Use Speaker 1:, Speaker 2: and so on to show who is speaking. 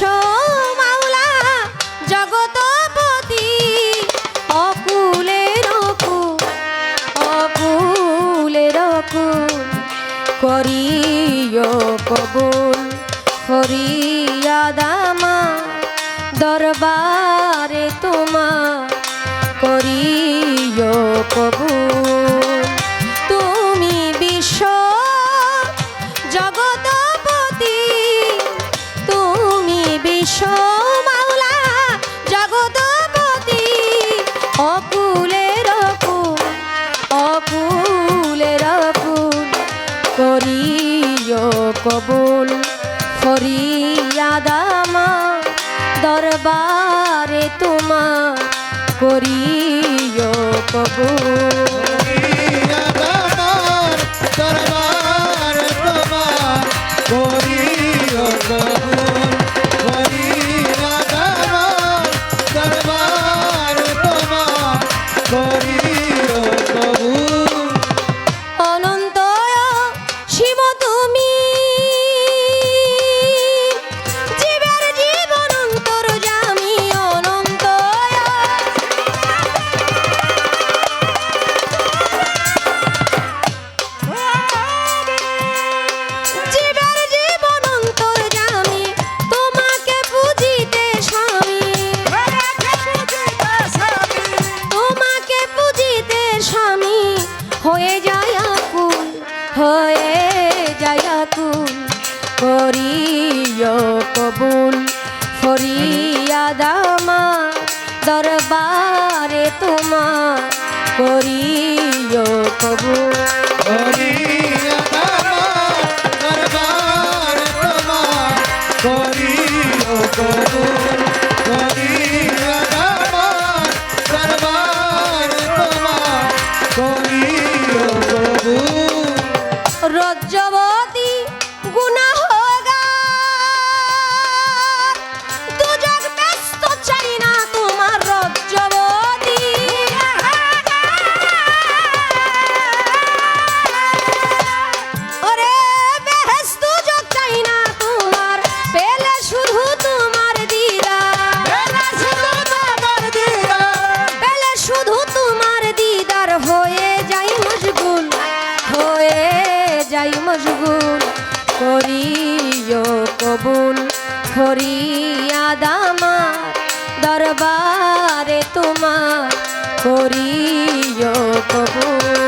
Speaker 1: আসো মাওলা জগতপতি অকুলে রকু অকুলে রকু করিও কবুল, করিয়া দামা, দরবারে তোমা করিয় কবুল।
Speaker 2: তুমি বিশ্ব মাওলা করিও কবুল ফরিয়াদামা দরবারে তোমার করিও কবুল।
Speaker 1: করিও হয়ে যায় আকুল হয়ে যায় আকুল করিও কবুল। ফরিয়াদামা দরবারে তোমার করিও কবুল। মশগুল করিও কবুল। ফরিয়াদামা দরবারে তোমার করিও কবুল।